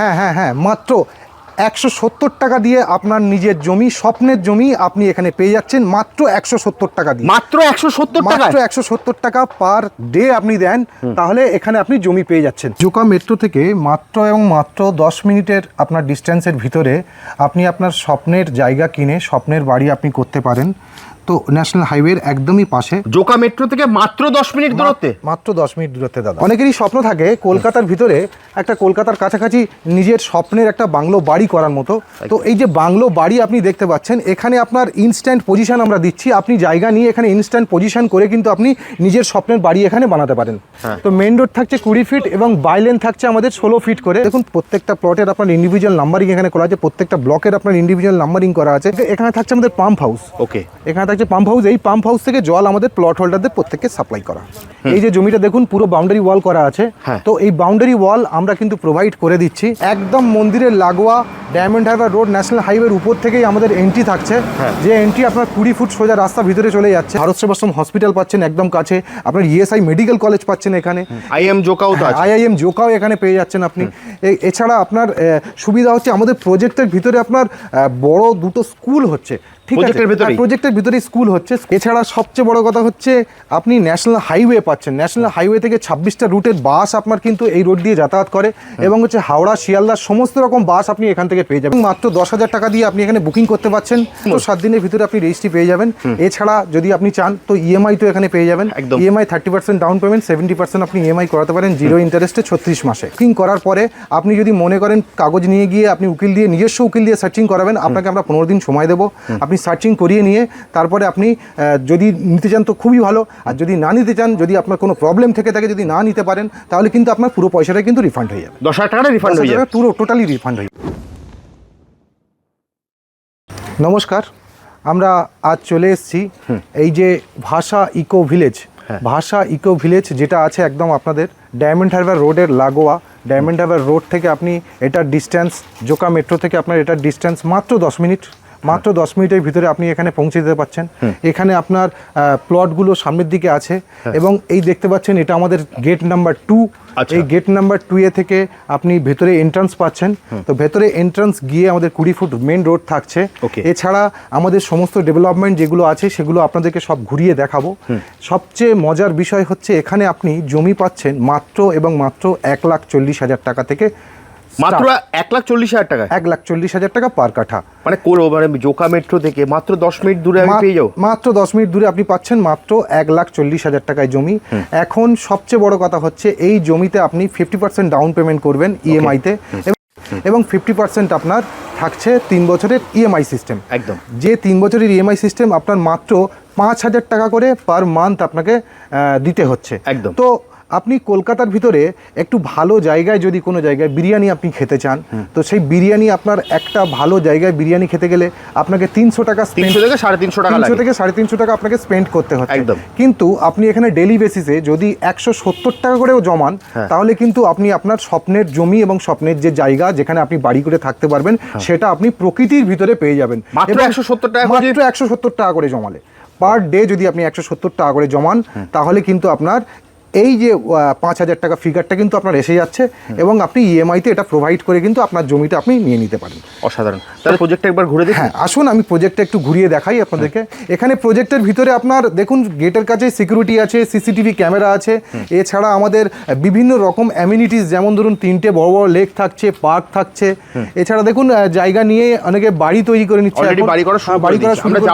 হ্যাঁ হ্যাঁ হ্যাঁ মাত্র একশো সত্তর টাকা দিয়ে আপনার নিজের জমি স্বপ্নের জমি আপনি এখানে পেয়ে যাচ্ছেন মাত্র একশো সত্তর টাকা দিয়ে। মাত্র একশো সত্তর টাকা মাত্র একশো সত্তর টাকা পার ডে আপনি দেন তাহলে এখানে আপনি জমি পেয়ে যাচ্ছেন। জোকা মেট্রো থেকে মাত্র এবং মাত্র দশ মিনিটের আপনার ডিস্টেন্সের ভিতরে আপনি আপনার স্বপ্নের জায়গা কিনে স্বপ্নের বাড়ি আপনি করতে পারেন। তো ন্যাশনাল হাইওয়ের একদমই পাশে। জোকা মেট্রো থেকে মাত্র দশ মিনিট দূরত্বে? মাত্র দশ মিনিট দূরত্বে দাদা। অনেকেরই স্বপ্ন থাকে কলকাতার ভিতরে একটা কলকাতার কাছাকাছি নিজের স্বপ্নের একটা বাংলো বাড়ি করার মতো। তো এই যে বাংলো বাড়ি আপনি দেখতে পাচ্ছেন এখানে আপনার ইনস্ট্যান্ট পজিশন আমরা দিচ্ছি। আপনি জায়গা নিয়ে এখানে ইনস্ট্যান্ট পজিশন করে কিন্তু আপনি নিজের স্বপ্নের বাড়ি এখানে বানাতে পারেন। তো মেন রোড থাকছে কুড়ি ফিট এবং বাইলেন থাকছে আমাদের ষোলো ফিট করে। দেখুন প্রত্যেকটা প্লটের আপনার ইন্ডিভিজুয়াল নাম্বারিং এখানে করা আছে প্রত্যেকটা ব্লকের আপনার ইন্ডিভিজুয়াল নাম্বারিং করা আছে। এখানে থাকছে আমাদের পাম্প হাউস ওকে এখানে থাকছে পাম্প হাউস এই পাম্প হাউস থেকে জল আমাদের প্লট হোল্ডারদের প্রত্যেককে সাপ্লাই করা। এই যে জমিটা দেখুন পুরো বাউন্ডারি ওয়াল করা আছে। হ্যাঁ। তো এই বাউন্ডারি ওয়াল আমরা কিন্তু প্রোভাইড করে দিচ্ছি। একদম মন্দিরের লাগোয়া ডায়মন্ড হারবার রোড ন্যাশনাল হাইওয়ের উপর থেকেই আমাদের এন্ট্রি থাকছে। হ্যাঁ। যে এন্ট্রি আপনার কুড়ি ফুট সোজা রাস্তা ভিতরে চলে যাচ্ছে। ভারত সেবাশ্রম হসপিটাল পাচ্ছেন একদম কাছে। আপনার ইএসআই মেডিকেল কলেজ পাচ্ছেন এখানে। আইএম জোকাও আইআইএম জোকাও এখানে পেয়ে যাচ্ছেন আপনি। এছাড়া আপনার সুবিধা হচ্ছে আমাদের প্রজেক্টের ভিতরে আপনার বড় দুটো স্কুল হচ্ছে। ঠিক আছে? প্রজেক্টের ভিতরে স্কুল হচ্ছে। এছাড়া সবচেয়ে বড় কথা হচ্ছে আপনি ন্যাশনাল হাইওয়ে পাচ্ছেন। ন্যাশনাল হাইওয়ে থেকে ছাব্বিশটা রুটের বাস আপনার কিন্তু এই রোড দিয়ে যাতায়াত করে এবং হচ্ছে হাওড়া শিয়ালদা সমস্ত রকম বাস আপনি এখান থেকে পেয়ে যাবেন। মাত্র দশ হাজার টাকা দিয়ে আপনি এখানে বুকিং করতে পারছেন। তো সাত দিনের ভিতরে আপনি রেজিস্ট্রি পেয়ে যাবেন। এছাড়া যদি আপনি চান তো ইএমআই তো এখানে পেয়ে যাবেন। একদম। EMI thirty percent down payment seventy percent আপনি ইএমআই করাতে পারেন জিরো ইন্টারেস্টে ছত্রিশ মাসে। বুকিং করার পরে আপনি যদি মনে করেন কাগজ নিয়ে গিয়ে আপনি উকিল দিয়ে নিজস্ব উকিল দিয়ে সার্চিং করাবেন আপনাকে আমরা পনেরো দিন সময় দেবো। আপনি সার্চিং করিয়ে নিয়ে তারপরে আপনি যদি নিতে চান তো খুবই ভালো। আর যদি না নিতে চান যদি আপনার কোনো প্রবলেম থেকে থাকে যদি না নিতে পারেন তাহলে কিন্তু আপনার পুরো পয়সাটা কিন্তু রিফান্ড হয়ে যাবে। দশ হাজার টাকাটা রিফান্ড হয়ে যাবে। পুরো টোটালি রিফান্ড হয়ে যাবে। নমস্কার। আমরা আজ চলে এসেছি এই যে Bhasha eco village Bhasha eco village যেটা আছে একদম আপনাদের ডায়মন্ড হারবার রোডের লাগোয়া। ডায়মন্ড হারবার রোড থেকে আপনি এটার ডিস্ট্যান্স জোকা মেট্রো থেকে আপনার এটার ডিস্ট্যান্স মাত্র দশ মিনিট। মাত্র দশ মিনিটের ভিতরে আপনি এখানে পৌঁছে দিতে পারছেন। এখানে আপনার প্লটগুলো সামনের দিকে আছে এবং এই দেখতে পাচ্ছেন এটা আমাদের গেট নাম্বার টু। এই গেট নাম্বার টু এ থেকে আপনি ভেতরে এন্ট্রান্স পাচ্ছেন। তো ভেতরে এন্ট্রান্স গিয়ে আমাদের কুড়ি ফুট মেন রোড থাকছে. এছাড়া আমাদের সমস্ত ডেভেলপমেন্ট যেগুলো আছে সেগুলো আপনাদেরকে সব ঘুরিয়ে দেখাবো। সবচেয়ে মজার বিষয় হচ্ছে এখানে আপনি জমি পাচ্ছেন মাত্র এবং মাত্র এক লাখ চল্লিশ হাজার টাকা থেকে মাত্র এক লাখ চল্লিশ হাজার টাকা এক লাখ চল্লিশ হাজার টাকা পার কাঠা। মানে কোলো মানে জোকা মেট্রো থেকে মাত্র দশ মিনিট দূরে আমি পেয়ে যাব। মাত্র দশ মিনিট দূরে আপনি পাচ্ছেন মাত্র এক লাখ চল্লিশ হাজার টাকায় জমি। এখন সবচেয়ে বড় কথা হচ্ছে এই জমিতে আপনি ফিফটি পার্সেন্ট ডাউন পেমেন্ট করবেন ইএমআইতে এবং ফিফটি পার্সেন্ট আপনার থাকছে তিন বছরের ইএমআই সিস্টেম একদম। যে তিন বছরের ইএমআই সিস্টেম আপনার মাত্র পাঁচ হাজার টাকা করে পার মান্থ আপনাকে দিতে হচ্ছে। একদম। তো আপনি কলকাতার ভিতরে একটু ভালো জায়গায় যদি কোনো জায়গায় বিরিয়ানি আপনি খেতে চান তো সেই বিরিয়ানি আপনার একটা ভালো জায়গায় বিরিয়ানি খেতে গেলে আপনাকে তিনশো টাকা তিনশো থেকে সাড়ে তিনশো টাকা তিনশো থেকে সাড়ে তিনশো টাকা আপনাকে স্পেন্ড করতে হচ্ছে। একদম। কিন্তু আপনি এখানে ডেলি বেসিসে যদি একশো সত্তর টাকা করেও জমান হ্যাঁ। তাহলে কিন্তু আপনি আপনার স্বপ্নের জমি এবং স্বপ্নের যে জায়গা যেখানে আপনি বাড়ি করে থাকতে পারবেন সেটা আপনি প্রকৃতির ভিতরে পেয়ে যাবেন। হ্যাঁ। মাত্র এবং 170 টাকা মাত্র একশো সত্তর টাকা করে জমালে। পার ডে যদি আপনি একশো সত্তর টাকা করে জমান তাহলে কিন্তু আপনার এই যে পাঁচ হাজার টাকা ফিগারটা কিন্তু আপনার এসে যাচ্ছে এবং আপনি ইএমআইতে এটা প্রোভাইড করে কিন্তু আপনার জমিটা আপনি নিয়ে নিতে পারেন। অসাধারণ। তাহলে প্রজেক্টটা একবার ঘুরে দেখি? হ্যাঁ আসুন আমি প্রজেক্টটা একটু ঘুরিয়ে দেখাই আপনাদেরকে। এখানে প্রজেক্টের ভিতরে আপনার দেখুন গেটের কাছে সিকিউরিটি আছে সিসিটিভি ক্যামেরা আছে। এছাড়া আমাদের বিভিন্ন রকম অ্যামিনিটিস যেমন ধরুন তিনটে বড় বড় লেক থাকছে পার্ক থাকছে। এছাড়া দেখুন জায়গা নিয়ে অনেকে বাড়ি তৈরি করে নিচ্ছে বাড়ি করা শুরু হ্যাঁ, বাড়ি করা শুরু করেছে।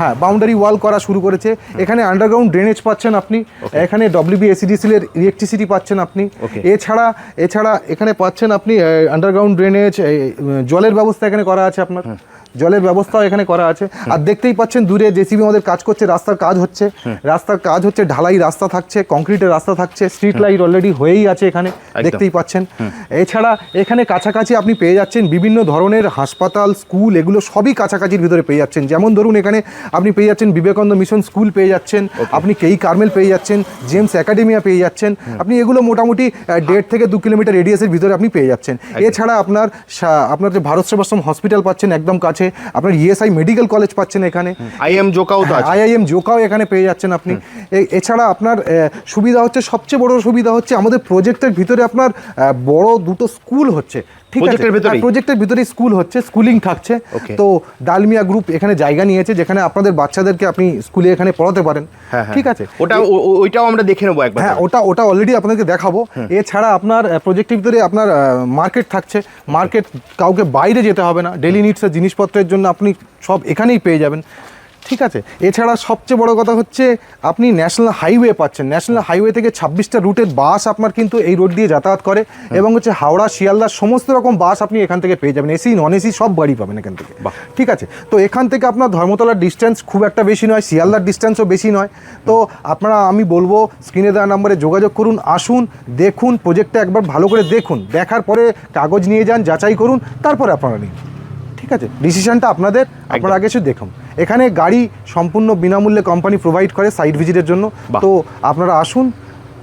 হ্যাঁ বাউন্ডারি ওয়াল করা শুরু করেছে। এখানে আন্ডারগ্রাউন্ড ড্রেনেজ পাচ্ছেন আপনি। এখানে ডব্লিউবি এসিডিসিল এর ইলেকট্রিসিটি পাচ্ছেন আপনি। এছাড়া এছাড়া এখানে পাচ্ছেন আপনি আন্ডারগ্রাউন্ড ড্রেনেজ জলের ব্যবস্থা এখানে করা আছে আপনার। জলের ব্যবস্থাও এখানে করা আছে। আর দেখতেই পাচ্ছেন দূরে জেসিবি আমাদের কাজ করছে রাস্তার কাজ হচ্ছে। রাস্তার কাজ হচ্ছে ঢালাই রাস্তা থাকছে কংক্রিটের রাস্তা থাকছে স্ট্রিট লাইট অলরেডি হয়েই আছে এখানে দেখতেই পাচ্ছেন। এছাড়া এখানে কাছাকাছি আপনি পেয়ে যাচ্ছেন বিভিন্ন ধরনের হাসপাতাল স্কুল এগুলো সবই কাছাকাছির ভিতরে পেয়ে যাচ্ছেন। যেমন ধরুন এখানে আপনি পেয়ে যাচ্ছেন বিবেকানন্দ মিশন স্কুল পেয়ে যাচ্ছেন আপনি কেই কার্মেল পেয়ে যাচ্ছেন জেমস একাডেমিয়া পেয়ে যাচ্ছেন। আপনি এগুলো মোটামুটি দেড় থেকে দু কিলোমিটার রেডিয়াসের ভিতরে আপনি পেয়ে যাচ্ছেন। এছাড়া আপনার আপনার যে ভারত সেবাশ্রম হসপিটাল পাচ্ছেন একদম কাছে আপনার ইএসআই মেডিকেল কলেজ পাচ্ছেন এখানে। আই এম জোকাও তো আছে। আইআইএম জোকাও এখানে পেয়ে যাচ্ছেন আপনি। এ- এছাড়া আপনার সুবিধা হচ্ছে সবচেয়ে বড় সুবিধা হচ্ছে আমাদের প্রজেক্টের ভিতরে আপনার বড় দুটো স্কুল হচ্ছে ঠিক আছে? প্রজেক্টের ভিতরে স্কুল হচ্ছে স্কুলিং থাকছে। তো ডালমিয়া গ্রুপ এখানে জায়গা নিয়েছে যেখানে আপনাদের বাচ্চাদেরকে আপনি স্কুলে এখানে পড়াতে পারেন হ্যাঁ হ্যাঁ। ঠিক আছে? ওটা ওইটাও আমরা দেখে নেব একবার হ্যাঁ ওটা ওটা অলরেডি আপনাদেরকে দেখাবো। এছাড়া আপনার প্রজেক্টের ভিতরে আপনার মার্কেট থাকছে। মার্কেট কাউকে বাইরে যেতে হবে না। ডেলি নিডসের জিনিসপত্রের জন্য আপনি সব এখানেই পেয়ে যাবেন। ঠিক আছে? এছাড়া সবচেয়ে বড় কথা হচ্ছে আপনি ন্যাশনাল হাইওয়ে পাচ্ছেন। ন্যাশনাল হাইওয়ে থেকে ছাব্বিশটা রুটের বাস আপনার কিন্তু এই রোড দিয়ে যাতায়াত করে এবং হচ্ছে হাওড়া শিয়ালদা সমস্ত রকম বাস আপনি এখান থেকে পেয়ে যাবেন। এসি নন এসি সব গাড়ি পাবেন এখান থেকে। ঠিক আছে? তো এখান থেকে আপনার ধর্মতলার ডিস্টেন্স খুব একটা বেশি নয় শিয়ালদার ডিস্টেন্সও বেশি নয়। তো আপনারা আমি বলব স্ক্রিনে দেওয়া নাম্বারে যোগাযোগ করুন আসুন দেখুন প্রজেক্টটা একবার ভালো করে দেখুন। দেখার পরে কাগজ নিয়ে যান যাচাই করুন তারপরে আপনারা নিন। ঠিক আছে? ডিসিশনটা আপনাদের আপনারা আগে এসে দেখুন। এখানে গাড়ি সম্পূর্ণ বিনামূল্যে কোম্পানি প্রোভাইড করে সাইট ভিজিটের জন্য। তো আপনারা আসুন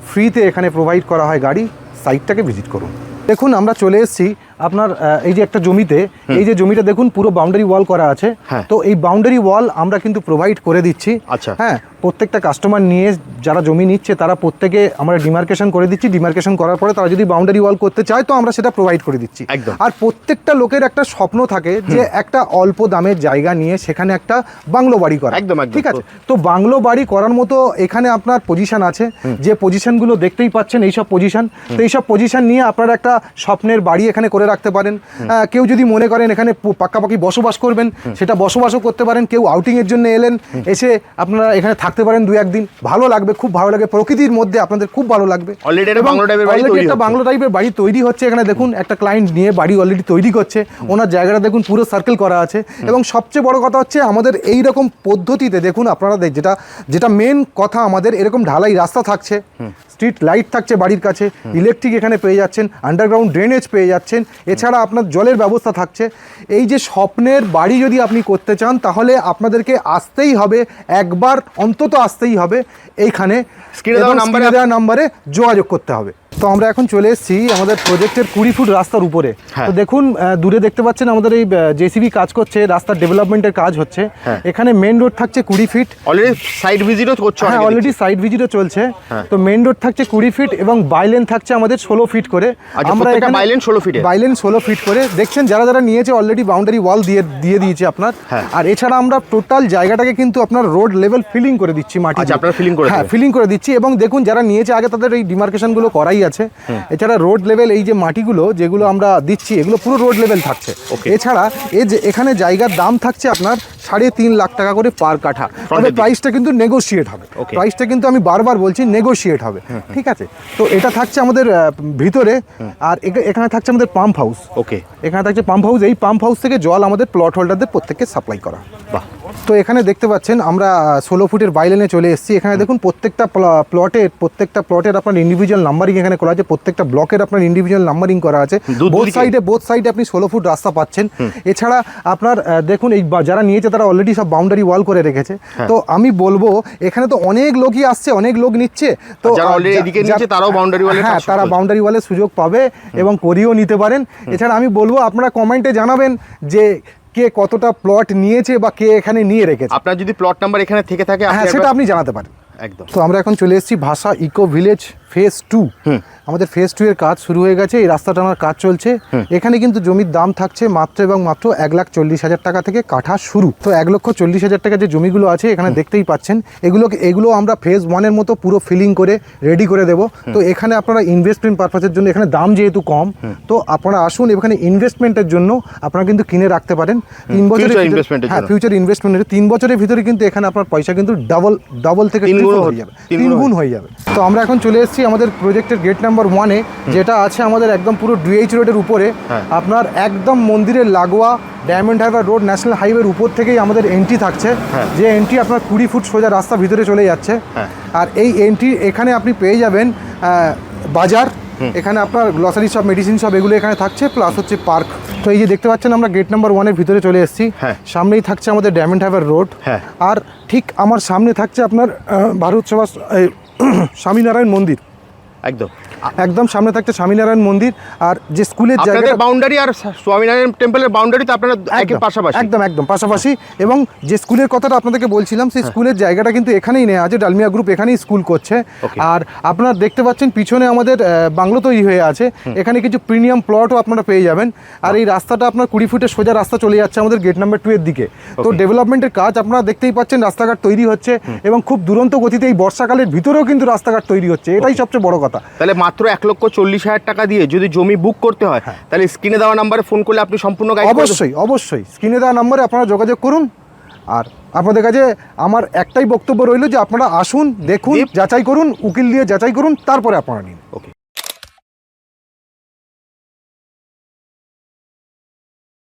ফ্রিতে এখানে প্রোভাইড করা হয় গাড়ি সাইটটাকে ভিজিট করুন। দেখুন আমরা চলে এসেছি আপনার এই যে একটা জমিতে এই যে জমিটা দেখুন পুরো বাউন্ডারি ওয়াল করা আছে। হ্যাঁ। তো এই বাউন্ডারি ওয়াল আমরা কিন্তু প্রোভাইড করে দিচ্ছি। আচ্ছা। হ্যাঁ প্রত্যেকটা কাস্টমার নিয়ে যারা জমি নিচ্ছে তারা প্রত্যেকে আমরা ডিমার্কেশন করে দিচ্ছি। ডিমার্কেশন করার পরে তারা যদি বাউন্ডারি ওয়াল করতে চায় তো আমরা সেটা প্রোভাইড করে দিচ্ছি। আর প্রত্যেকটা লোকের একটা স্বপ্ন থাকে যে একটা অল্প দামের জায়গা নিয়ে সেখানে একটা বাংলো বাড়ি করা। একদম, একদম। ঠিক আছে? তো বাংলো বাড়ি করার মতো এখানে আপনার পজিশন আছে। যে পজিশনগুলো দেখতেই পাচ্ছেন এইসব পজিশন তো এইসব পজিশন নিয়ে আপনারা একটা স্বপ্নের বাড়ি এখানে করে রাখতে পারেন। কেউ যদি মনে করেন এখানে পু- পাকাপাকি বসবাস করবেন সেটা বসবাসও করতে পারেন কেউ আউটিংয়ের জন্য এলেন এসে আপনারা এখানে থাকতে পারেন দু একদিন। ভালো লাগবে খুব ভালো লাগবে প্রকৃতির মধ্যে আপনাদের খুব ভালো লাগবে। একটা। বাংলো টাইপের বাড়ি তৈরি হচ্ছে। এখানে দেখুন একটা ক্লায়েন্ট নিয়ে বাড়ি অলরেডি তৈরি করছে। ওনার জায়গাটা দেখুন পুরো সার্কেল করা আছে। এবং সবচেয়ে বড় কথা হচ্ছে আমাদের এই রকম পদ্ধতিতে দেখুন আপনারা যেটা যেটা মেন কথা আমাদের এরকম ঢালাই রাস্তা থাকছে। স্ট্রিট লাইট থাকছে বাড়ির কাছে। ইলেকট্রিক এখানে পেয়ে যাচ্ছেন। আন্ডারগ্রাউন্ড ড্রেনেজ পেয়ে যাচ্ছেন। এছাড়া আপনার জলের ব্যবস্থা থাকছে। এই যে স্বপ্নের বাড়ি যদি আপনি করতে চান তাহলে আপনাদেরকে আসতেই হবে একবার অন্তত আসতেই হবে এইখানে। দেওয়া নাম্বারে যোগাযোগ করতে হবে। তো আমরা এখন চলে এসেছি আমাদের প্রজেক্টের কুড়ি ফুট রাস্তার উপরে হ্যাঁ। তো দেখুন দূরে দেখতে পাচ্ছেন আমাদের এই জেসিবি কাজ করছে রাস্তার ডেভেলপমেন্টের কাজ হচ্ছে হ্যাঁ। এখানে মেন রোড থাকছে কুড়ি ফিট অলরেডি সাইড ভিজিটও করছ হ্যাঁ অলরেডি সাইড ভিজিটও চলছে হ্যাঁ। তো মেন রোড থাকছে কুড়ি ফিট এবং বাইলেন থাকছে আমাদের ষোলো ফিট করে আচ্ছা, প্রত্যেকটা বাইলেন 16 ফিটের? বাইলেন ষোলো ফিট করে দেখছেন যারা যারা নিয়েছে অলরেডি বাউন্ডারি ওয়াল দিয়ে দিয়ে দিয়েছে আপনার। আর এছাড়া আমরা টোটাল জায়গাটাকে কিন্তু আপনার রোড লেভেল ফিলিং করে দিচ্ছি মাটি। আপনারা filling করে হ্যাঁ ফিলিং করে দিচ্ছি এবং দেখুন যারা নিয়েছে আগে তাদের এই ডিমার্কেশনগুলো করাই আছে। এছাড়া রোড লেভেল এই যে মাটিগুলো যেগুলো আমরা দিচ্ছি এগুলো পুরো রোড লেভেল থাকছে. এছাড়া এই যে এখানে জায়গার দাম থাকছে আপনার সাড়ে তিন লাখ টাকা করে পার কাঠা। তবে প্রাইসটা কিন্তু নেগোশিয়েট হবে. প্রাইসটা কিন্তু আমি বারবার বলছি নেগোশিয়েট হবে। ঠিক আছে? তো এটা থাকছে আমাদের ভিতরে। আর এখানে থাকছে আমাদের পাম্প হাউস ওকে এখানে থাকছে পাম্প হাউস এই পাম্প হাউস থেকে জল আমাদের প্লট হোল্ডারদের প্রত্যেককে সাপ্লাই করা। বাহ। তো এখানে দেখতে পাচ্ছেন আমরা ষোলো ফুটের বাইলেনে চলে এসেছি। এখানে দেখুন প্রত্যেকটা প্লটের প্রত্যেকটা প্লটের আপনার ইন্ডিভিজুয়াল নাম্বারিং এখানে করা আছে প্রত্যেকটা ব্লকের আপনার ইন্ডিভিজুয়াল নাম্বারিং করা আছে। বোথ সাইডে বোথ সাইডে আপনি ষোলো ফুট রাস্তা পাচ্ছেন। এছাড়া আপনার দেখুন এই যারা নিয়েছে তারা অলরেডি সব বাউন্ডারি ওয়াল করে রেখেছে। হ্যাঁ। তো আমি বলব এখানে তো অনেক লোকই আসছে অনেক লোক নিচ্ছে। তো তারাও হ্যাঁ তারা বাউন্ডারি ওয়ালের সুযোগ পাবে এবং করিয়েও নিতে পারেন। এছাড়া আমি বলব আপনারা কমেন্টে জানাবেন যে কে কতটা প্লট নিয়েছে বা কে এখানে নিয়ে রেখেছে। আপনার যদি প্লট নাম্বার এখানে থেকে থাকে হ্যাঁ সেটা আপনি জানাতে পারেন। একদম। তো আমরা এখন চলে এসেছি Bhasha eco village phase two আমাদের ফেজ টু এর কাজ শুরু হয়ে গেছে এই রাস্তা টানার কাজ চলছে। এখানে কিন্তু জমির দাম থাকছে মাত্র এবং মাত্র এক লাখ চল্লিশ হাজার টাকা থেকে কাঠা শুরু। তো এক লক্ষ চল্লিশ হাজার টাকা যে জমিগুলো আছে এখানে দেখতেই পাচ্ছেন এগুলো এগুলো আমরা ফেজ ওয়ানের মতো পুরো ফিলিং করে রেডি করে দেব। তো এখানে আপনারা ইনভেস্টমেন্ট পারপাসের জন্য এখানে দাম যেহেতু কম তো আপনারা আসুন এখানে ইনভেস্টমেন্টের জন্য আপনারা কিন্তু কিনে রাখতে পারেন। তিন বছরের হ্যাঁ ফিউচার ইনভেস্টমেন্টের তিন বছরের ভিতরে কিন্তু এখানে আপনার পয়সা কিন্তু ডাবল ডাবল থেকে তিন গুণ হয়ে যাবে। তিন গুণ হয়ে যাবে। তো আমরা এখন চলে এসেছি আমাদের প্রজেক্টের গেট নাম্বার ওয়ানে যেটা আছে আমাদের একদম পুরো ডিএইচ রোডের উপরে হ্যাঁ। আপনার একদম মন্দিরের লাগোয়া ডায়মন্ড হারবার রোড ন্যাশনাল হাইওয়ের উপর থেকেই আমাদের এন্ট্রি থাকছে হ্যাঁ। যে এন্ট্রি আপনার কুড়ি ফুট সোজা রাস্তা ভিতরে চলে যাচ্ছে হ্যাঁ। আর এই এন্ট্রি এখানে আপনি পেয়ে যাবেন বাজার এখানে আপনার গ্লসারি সব মেডিসিন সব এগুলো এখানে থাকছে প্লাস হচ্ছে পার্ক তো এই যে দেখতে পাচ্ছেন আমরা গেট নাম্বার ওয়ানের ভিতরে চলে এসেছি। সামনেই থাকছে আমাদের ডায়মন্ড হাইভার রোড। আর ঠিক আমার সামনে থাকছে আপনার ভারত এই, স্বামীনারায়ণ মন্দির একদম একদম সামনে থাকছে স্বামীনারায়ণ মন্দির আর যে স্কুলের জায়গাটা বাউন্ডারি আর স্বামীনারায়ণ টেম্পলের বাউন্ডারি তো আপনারা একদম, পাশাপাশি। একদম একদম পাশাপাশি। এবং যে স্কুলের কথাটা আপনাদেরকে বলছিলাম সেই স্কুলের জায়গাটা কিন্তু এখানেই নেওয়া আছে ডালমিয়া গ্রুপ এখানেই স্কুল করছে। আর আপনারা দেখতে পাচ্ছেন পিছনে আমাদের বাংলো তৈরি হয়ে আছে। এখানে কিছু প্রিমিয়াম প্লটও আপনারা পেয়ে যাবেন। আর এই রাস্তাটা আপনার কুড়ি ফুটের সোজা রাস্তা চলে যাচ্ছে আমাদের গেট নাম্বার টু এর দিকে। তো. ডেভেলপমেন্টের কাজ আপনারা দেখতেই পাচ্ছেন রাস্তাঘাট তৈরি হচ্ছে এবং খুব দুরন্ত গতিতে এই বর্ষাকালের ভিতরেও কিন্তু রাস্তাঘাট তৈরি হচ্ছে। এটাই সবচেয়ে বড় কথা। তাহলে মাত্র এক লক্ষ চল্লিশ হাজার টাকা দিয়ে যদি জমি বুক করতে হয় তাহলে স্ক্রিনে দেওয়া নাম্বারে ফোন করলে আপনি সম্পূর্ণ গাড়ি অবশ্যই অবশ্যই। স্ক্রিনে দেওয়া নাম্বারে আপনারা যোগাযোগ করুন। আর আপনাদের কাছে আমার একটাই বক্তব্য রইল যে আপনারা আসুন দেখুন যাচাই করুন উকিল দিয়ে যাচাই করুন তারপরে আপনারা নিন। ওকে